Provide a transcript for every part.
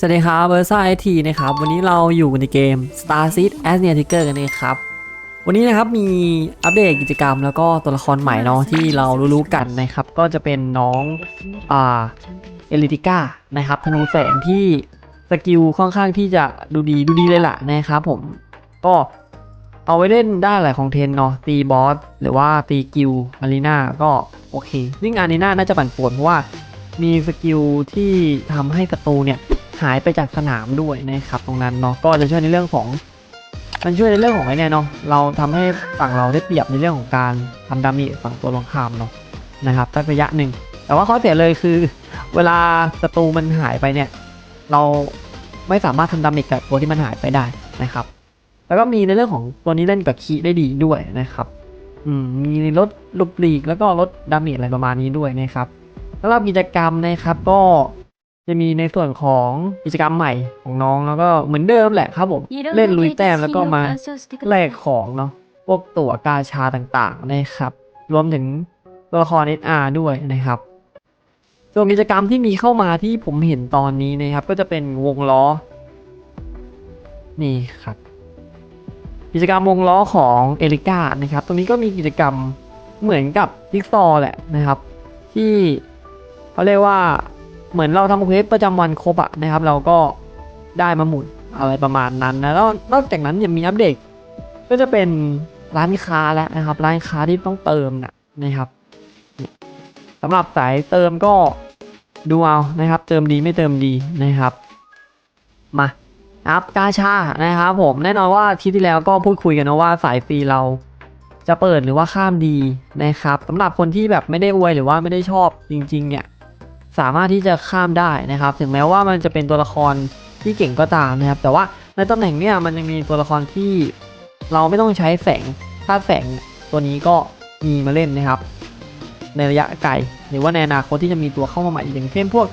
สวัสดีครับเบอร์ซ่าไอทีนะครับ วันนี้เราอยู่ในเกม Star Seed a s n e a Ticker กันนะครับ วันนี้นะครับมีอัปเดตกิจกรรมแล้วก็ตัวละครใหม่เนาะที่เรารู้ๆกันนะครับ ก็จะเป็นน้องอ่าเอลิติก้านะครับธนูแสงที่สกิลค่อนข้างที่จะดูดีดูดีเลยล่ะนะครับผมก็เอาไว้เล่นได้หลายของเทนเนาะตีบอสหรือว่าตีกิลอารีนาก็โอเคซึ่งอารีนาน่าจะปั่นป่วนเพราะว่ามีสกิลที่ทำให้ศัตรูเนี่ย หายไปจากสนามด้วยนะครับตรงนั้นเนาะก็จะช่วยในเรื่องของ มันช่วยในเรื่องของไอ้เนี่ยเนาะเราทำให้ฝั่งเราได้เปรียบในเรื่องของการทำดามจฝั่งตัวลงข้ามเนาะนะครับสักระยะหนึ่งแต่ว่าข้อเสียเลยคือ เวลาศัตรูมันหายไปเนี่ย เราไม่สามารถทำดามจกับตัวที่มันหายไปได้นะครับ แล้วก็มีในเรื่องของตัวนี้เล่นกับคีได้ดีด้วยนะครับอืมมีลดลุบลีกแล้วก็ลดดาเมจอะไรประมาณนี้ด้วยนะครับสำหรับกิจกรรมนะครับก็ จะมีในส่วนของกิจกรรมใหม่ของน้องแล้วก็เหมือนเดิมแหละครับผมเล่นลุยแต้มแล้วก็มาแลกของเนาะพวกตั๋วกาชาต่างๆนะครับ รวมถึงตัวละคร SR ด้วยนะครับส่วนกิจกรรมที่มีเข้ามาที่ผมเห็นตอนนี้นะครับ ก็จะเป็นวงล้อ นี่ครับ กิจกรรมวงล้อของเอริก้านะครับ ตรงนี้ก็มีกิจกรรมเหมือนกับจิ๊กซอว์แหละนะครับ ที่เขาเรียกว่า เหมือนเราทำเควสประจำวันครบอะนะครับ เราก็ได้มาหมุนอะไรประมาณนั้นนะแล้วนอกจากนั้นยังมีอัปเดตก็จะเป็นร้านค้าแล้วนะครับ ร้านค้าที่ต้องเติมนะนะครับสำหรับสายเติมก็ดูเอานะครับ เติมดีไม่เติมดีนะครับ มาอัพกาชานะครับ ผมแน่นอนว่าอาที่ที่แล้วก็พูดคุยกันนะว่าสายฟรีเราจะเปิดหรือว่าข้ามดีนะครับสำหรับคนที่แบบไม่ได้อวยหรือว่าไม่ได้ชอบจริง ๆ เนี่ย สามารถที่จะข้ามได้นะครับ ถึงแม้ว่ามันจะเป็นตัวละครที่เก่งก็ตามนะครับ แต่ว่าในตำแหน่งเนี่ยมันยังมีตัวละครที่เราไม่ต้องใช้แสงธาตุแสงตัวนี้ก็มีมาเล่นนะครับ ในระยะไกลหรือว่าในอนาคตที่จะมีตัวเข้ามาใหม่อย่างเช่นพวก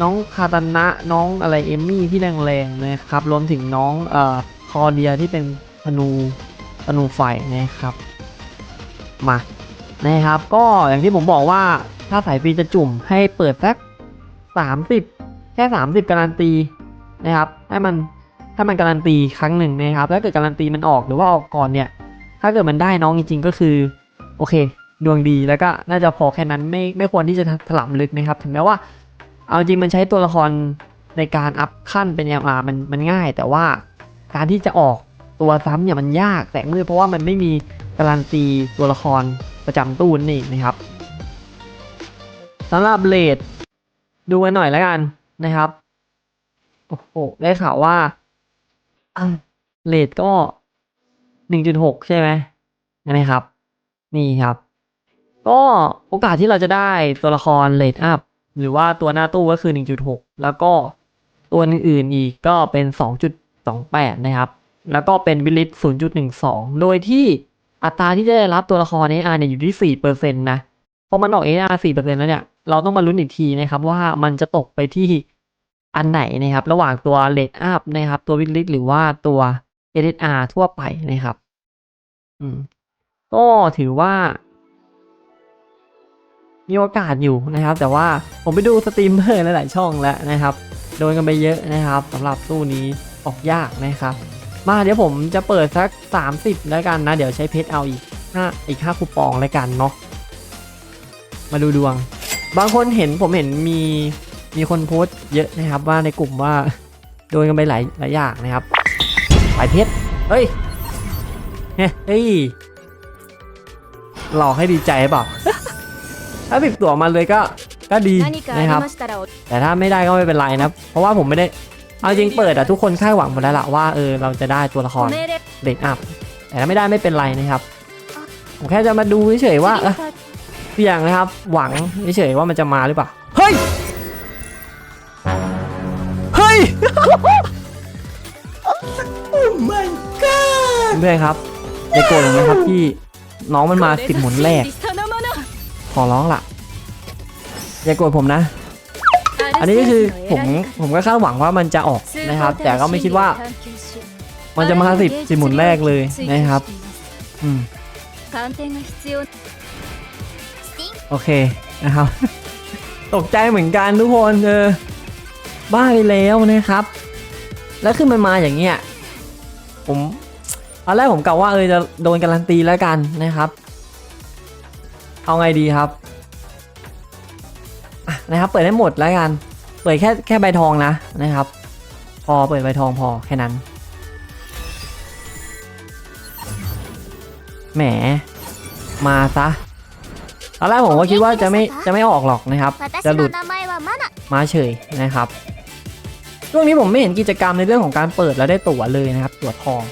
น้องคาตานะน้องอะไรเอมมี่ที่แรงๆนะครับรวมถึงน้องเอ่อคอเดียที่เป็นธนูธนูไฟนะครับมานะครับ ก็อย่างที่ผมบอกว่าถ้าสายฟรีจะจุ่มให้เปิดสัก 30 แค่ 30 การันตีนะครับให้มันถ้ามันการันตีครั้งหนึ่งนะครับแล้วเกิดการันตีมันออกหรือว่าออกก่อนเนี่ย ถ้าเกิดมันได้น้องจริง ๆ ก็คือโอเค ดวงดีแล้วก็น่าจะพอแค่นั้นไม่ไม่ควรที่จะถลำลึกนะครับถึงแม้ว่า เอาจริงมันใช้ตัวละครในการอัพขั้นเป็น MR มันมันง่าย แต่ว่าการที่จะออกตัวซ้ำเนี่ยมันยากแสงมืดเพราะว่ามันไม่มีการันตีตัวละครประจำตู้นี่นะครับสำหรับเลด ดูกันหน่อยแล้วกันนะครับ โอ้โห ได้ข่าวว่าเลทก็หนึ่งจุดหกใช่ไหมนะครับ นี่ครับ ก็โอกาสที่เราจะได้ตัวละครเลทอัพหรือว่าตัวหน้าตู้ก็คือ 1.6 แล้วก็ตัวอื่นๆอีกก็เป็น 2.28 นะครับ แล้วก็เป็นบิลิต0.12 โดยที่อัตราที่จะได้รับตัวละคร AR เนี่ยอยู่ที่ 4%นะ พอมันออก AR 4%แล้วเนี่ย เราต้องมาลุ้นอีกทีนะครับว่ามันจะตกไปที่อันไหนนะครับ ระหว่างตัว r a t up นะครับ ตัววิลลิตหรือว่าตัว SSR ทั่วไปนะครับ อืมก็ถือว่า มีโอกาสอยู่นะครับ แต่ว่าผมไปดูสตรีมเมอร์หลาย ๆ ช่องแล้วนะครับ โดนกันไปเยอะนะครับสำหรับตู้นี้ออกยากนะครับ มาเดี๋ยวผมจะเปิดสัก 30 แล้วกันนะ เดี๋ยวใช้เพชรเอาอีก5อีก5คูปองแล้วกันเนาะมาดูดวง บางคนเห็นผมเห็นมีมีคนโพสต์เยอะนะครับว่าในกลุ่มว่าโดนกันไปหลายหลายอย่างนะครับหลายเพชรเฮ้ยเฮ้ยหลอกให้ดีใจเปล่าถ้าปิดตัวมาเลยก็ก็ดีนะครับ แต่ถ้าไม่ได้ก็ไม่เป็นไรนะเพราะว่าผมไม่ได้เอาจริงเปิดอะทุกคนคาดหวังหมดแล้วละว่าเออเราจะได้ตัวละครเด็กอัพแต่ถ้าไม่ได้ไม่เป็นไรนะครับผมแค่จะมาดูเฉยๆว่า เพียงนะครับ หวังเฉยๆว่ามันจะมาหรือเปล่า เฮ้ย เฮ้ยโอ้ my god เพื่อนครับอย่าโกรธผมนะครับพี่น้องมันมาสิบหมุนแรก ขอร้องล่ะ อย่าโกรธผมนะ อันนี้ก็คือผมผมก็คาดหวังว่ามันจะออกนะครับ แต่ก็ไม่คิดว่า มันจะมาสิบสิบหมุนแรกเลยนะครับ อืม โอเคนะครับ ตกใจเหมือนกันทุกคนเออบ้าไปแล้วนะครับ แล้วขึ้นมันมาอย่างเงี้ยผมตอนแรกผมกะว่าเออจะโดนการันตีแล้วกันนะครับ เอาไงดีครับะนะครับ เปิดให้หมดแล้วกัน เปิดแค่แค่ใบทองนะนะครับ พอเปิดใบทองพอแค่นั้น แหม มาซะ ตอนแรกผมก็คิดว่าจะไม่จะไม่ออกหรอกนะครับ จะหลุดมาเฉยนะครับ ช่วงนี้ผมไม่เห็นกิจกรรมในเรื่องของการเปิดแล้วได้ตั๋วเลยนะครับ ตั๋วทอง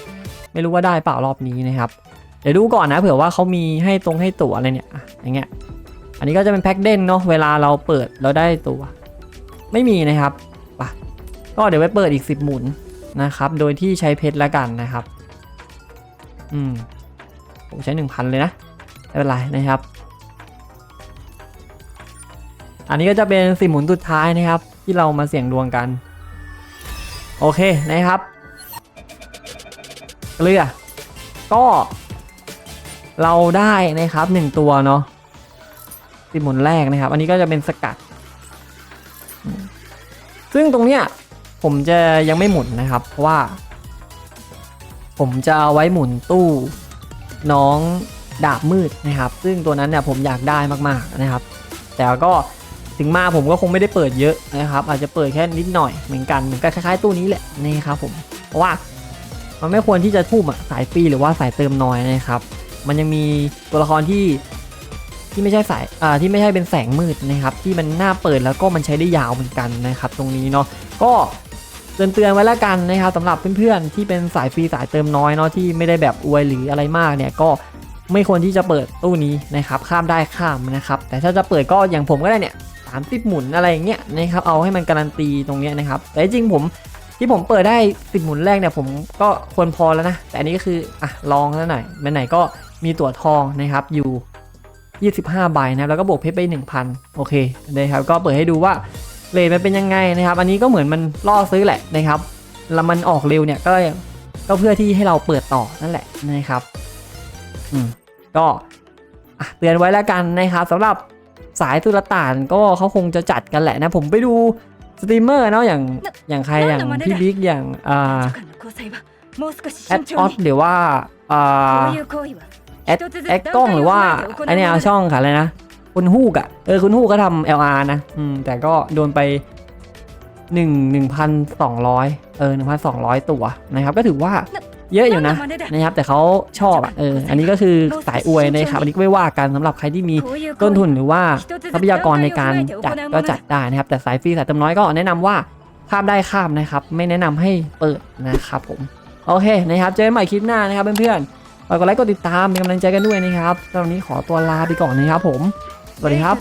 ไม่รู้ว่าได้เปล่ารอบนี้นะครับ เดี๋ยวดูก่อนนะเผื่อว่าเขามีให้ตรงให้ตั๋วอะไรเนี่ยอย่างเงี้ย อันนี้ก็จะเป็นแพ็กเด่นเนาะเวลาเราเปิดเราได้ตั๋ว ไม่มีนะครับปะก็เดี๋ยวไปเปิดอีก 10 หมุนนะครับ โดยที่ใช้เพชรละกันนะครับ อืมผมใช้ 1000 เลยนะไม่เป็นไรนะครับ อันนี้ก็จะเป็นสิบหมุนสุดท้ายนะครับ ที่เรามาเสี่ยงดวงกัน โอเคนะครับเกลือก็ เราได้นะครับหนึ่งตัวเนาะสิบหมุนแรกนะครับ อันนี้ก็จะเป็นสกัด ซึ่งตรงเนี้ยผมจะยังไม่หมุนนะครับ เพราะว่า ผมจะเอาไว้หมุนตู้น้องดาบมืดนะครับ ซึ่งตัวนั้นเนี่ยผมอยากได้มากๆนะครับ แต่ก็ ถึงมาผมก็คงไม่ได้เปิดเยอะนะครับ อาจจะเปิดแค่นิดหน่อยเหมือนกันเหมือนกันคล้ายๆตู้นี้แหละนี่ครับผมเพราะว่ามันไม่ควรที่จะทุ่มสายฟรีหรือว่าสายเติมน้อยนะครับ มันยังมีตัวละครที่ที่ไม่ใช่สายอ่าที่ไม่ใช่เป็นแสงมืดนะครับ ที่มันน่าเปิดแล้วก็มันใช้ได้ยาวเหมือนกันนะครับ ตรงนี้เนาะก็เตือนเตือนๆไว้แล้วกันนะครับสำหรับเพื่อนๆที่เป็นสายฟรีสายเติมน้อยเนาะที่ไม่ได้แบบอวยหรืออะไรมากเนี่ยก็ไม่ควรที่จะเปิดตู้นี้นะครับ ข้ามได้ข้ามนะครับ แต่ถ้าจะเปิดก็อย่างผมก็ได้เนี่ย สามสิบหมุนอะไรอย่างเงี้ยนะครับเอาให้มันการันตีตรงเนี้ยนะครับแต่จริงผมที่ผมเปิดได้สิบหมุนแรกเนี่ยผมก็ควรพอแล้วนะแต่อันนี้ก็คืออะลองแล้วหน่อยไหนๆก็มีตั๋วทองนะครับอยู่ 25 ใบนะแล้วก็บวกเพชรไป 1,000 โอเคนะครับก็เปิดให้ดูว่าเรทมันเป็นยังไงนะครับ อันนี้ก็เหมือนมันล่อซื้อแหละนะครับแล้วมันออกเร็วเนี่ยก็ก็เพื่อที่ให้เราเปิดต่อนั่นแหละนะครับอืมก็เตือนไว้แล้วกันนะครับสำหรับ สายตุลต่านก็เขาคงจะจัดกันแหละนะ ผมไปดูสตรีมเมอร์เนาะอย่างอย่างใครอย่างพี่บิ๊กอย่างอ่าแอดออสหรือว่าอ่าแอดแอดกล้องหรือว่าไอเนี่ยช่องค่ะอะไรนะคุณฮูกอะเออคุณฮูกก็ทำเอลานะอืมแต่ก็โดนไปหนึ่งหนึ่งพันสองร้อยเออหนึ่งพันสองร้อยตัวนะครับ ก็ถือว่า เยอะอยู่นะนะครับแต่เขาชอบเอออันนี้ก็คือสายอวยนะครับอันนี้ก็ไม่ว่ากันสำหรับใครที่มีต้นทุนหรือว่าทรัพยากรในการจัดก็จัดได้นะครับ แต่สายฟรีสายเติมน้อยก็แนะนำว่าข้ามได้ข้ามนะครับ ไม่แนะนำให้เปิดนะครับผมโอเคนะครับเจอกันใหม่คลิปหน้านะครับเพื่อนๆฝากกดไลค์กดติดตามเป็นกำลังใจกันด้วยนะครับตอนนี้ขอตัวลาไปก่อนนะครับผม สวัสดีครับ